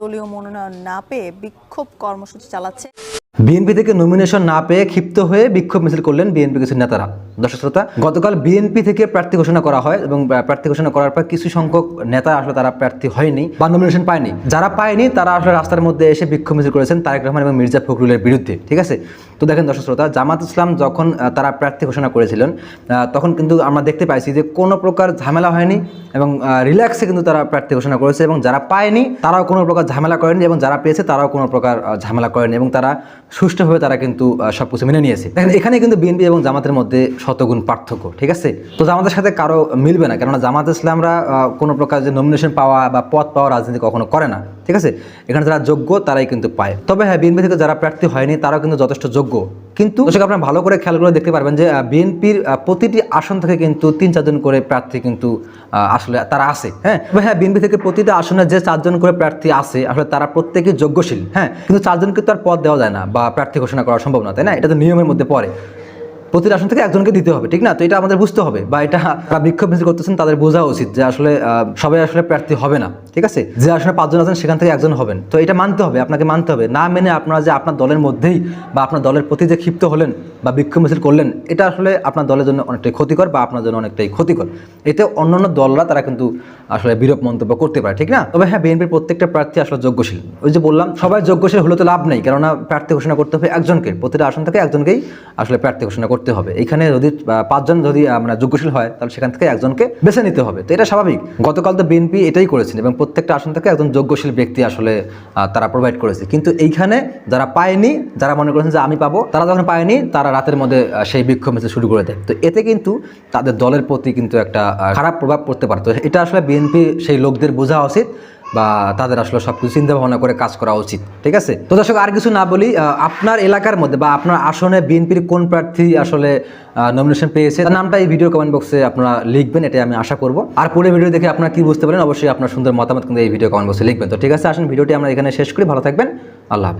দলীয় মনোনয়ন না পেয়ে বিক্ষোভ কর্মসূচি চালাচ্ছে। বিএনপি থেকে নমিনেশন না পেয়ে ক্ষিপ্ত হয়ে বিক্ষোভ মিছিল করলেন বিএনপি কিছু নেতারা। দর্শক শ্রোতা, গতকাল বিএনপি থেকে প্রার্থী ঘোষণা করা হয় এবং প্রার্থী ঘোষণা করার পর কিছু সংখ্যক নেতা আসলে তারা প্রার্থী হয়নি বা নমিনেশন পায়নি। যারা পায়নি, তারা আসলে রাস্তার মধ্যে এসে বিক্ষোভ মিছিল করেছেন তারেক রহমান এবং মির্জা ফখরুলের বিরুদ্ধে, ঠিক আছে? তো দেখেন দর্শক শ্রোতা, জামাত ইসলাম যখন তারা প্রার্থী ঘোষণা করেছিলেন তখন কিন্তু আমরা দেখতে পাইছি যে কোনো প্রকার ঝামেলা হয়নি এবং রিল্যাক্সে কিন্তু তারা প্রার্থী ঘোষণা করেছে এবং যারা পায়নি, তারাও কোনো প্রকার ঝামেলা করেনি এবং যারা পেয়েছে তারাও কোনো প্রকার ঝামেলা করেনি এবং তারা সুষ্ঠুভাবে তারা কিন্তু সব কিছু মেনে নিয়েছে। দেখেন, এখানে কিন্তু বিএনপি এবং জামাতের মধ্যে শতগুণ পার্থক্য, ঠিক আছে? তো জামাতের সাথে কারও মিলবে না, কেননা জামাত ইসলামরা কোনো প্রকার যে নমিনেশন পাওয়া বা পদ পাওয়া রাজনীতি কখনো করে না। ঠিক আছে? এখানে যারা যোগ্য, তারাই কিন্তু পায়। তবে হ্যাঁ বিএনপি থেকে যারা প্রার্থী হয়নি, তারাও কিন্তু যথেষ্ট যোগ্য। কিন্তু দর্শক, আপনারা ভালো করে খেয়াল করে দেখতে পারবেন যে বিএনপির প্রতিটি আসন থেকে কিন্তু তিন চারজন করে প্রার্থী কিন্তু আসলে তারা আছে হ্যাঁ? হ্যাঁ বিএনপি থেকে প্রতিটা আসনে যে চারজন করে প্রার্থী আছে আসলে তারা প্রত্যেকেই যোগ্যশীল হ্যাঁ? কিন্তু চারজনকে তো আর পদ দেওয়া যায় না বা প্রার্থী ঘোষণা করা সম্ভব না, তাই না? এটা তো নিয়মের মধ্যে পড়ে। প্রতিটা আসন থেকে একজনকে দিতে হবে, ঠিক না? তো এটা আমাদের বুঝতে হবে বা এটা যারা বিক্ষোভ মিছিল করতেছেন তাদের বোঝা উচিত যে আসলে সবাই আসলে প্রার্থী হবে না, ঠিক আছে? যে আসলে পাঁচজন আছেন সেখান থেকে একজন হবেন। তো এটা মানতে হবে, আপনাকে মানতে হবে। না মেনে আপনারা যে আপনার দলের মধ্যেই বা আপনার দলের প্রতি যে ক্ষিপ্ত হলেন বা বিক্ষোভ মিছিল করলেন, এটা আসলে আপনার দলের জন্য অনেকটাই ক্ষতিকর বা আপনার জন্য অনেকটাই ক্ষতিকর। এতে অন্যান্য দলরা তারা কিন্তু আসলে বিরূপ মন্তব্য করতে পারে, ঠিক না? তবে হ্যাঁ বিএনপির প্রত্যেকটা প্রার্থী আসলে যোগ্যশীল। ওই যে বললাম, সবাই যোগ্যশীল হলে তো লাভ নেই, কেননা প্রার্থী ঘোষণা করতে হবে একজনকে। প্রতিটা আসন থেকে একজনকেই আসলে প্রার্থী ঘোষণা করতে হবে। এখানে যদি পাঁচজন যদি আহ, মানে যোগ্যশীল হয় তাহলে সেখান থেকে একজনকে বেছে নিতে হবে। তো এটা স্বাভাবিক। গতকাল তো বিএনপি এটাই করেছেন এবং প্রত্যেকটা আসন থেকে একজন যোগ্যশীল ব্যক্তি আসলে তারা প্রোভাইড করেছে। কিন্তু এইখানে যারা পায়নি যারা মনে করেছেন যে আমি পাবো তারা যখন পায়নি তারা রাতের মধ্যে সেই বিক্ষোভ মিছিল শুরু করে দেয়। তো এতে কিন্তু তাদের দলের প্রতি কিন্তু একটা খারাপ প্রভাব পড়তে পারতো এটা আসলে বিএনপি সেই লোকদের বোঝা উচিত। বা তাদের আসলে সব কিছু চিন্তা ভাবনা করে কাজ করা উচিত, ঠিক আছে? তো দর্শক, আর কিছু না বলি আপনার এলাকার মধ্যে বা আপনার আসনে বিএনপির কোন প্রার্থী আসলে নমিনেশন পেয়েছে, তার নামটা এই ভিডিও কমেন্ট বক্সে আপনারা লিখবেন, এটাই আমি আশা করব। আর পুরো ভিডিও দেখে আপনারা কি বুঝতে পারেন অবশ্যই আপনার সুন্দর মতামত কিন্তু এই ভিডিও কমেন্ট বক্সে লিখবেন। তো ঠিক আছে, আসুন ভিডিওটি আমরা এখানে শেষ করি, ভালো থাকবেন, আল্লাহ হাফেজ।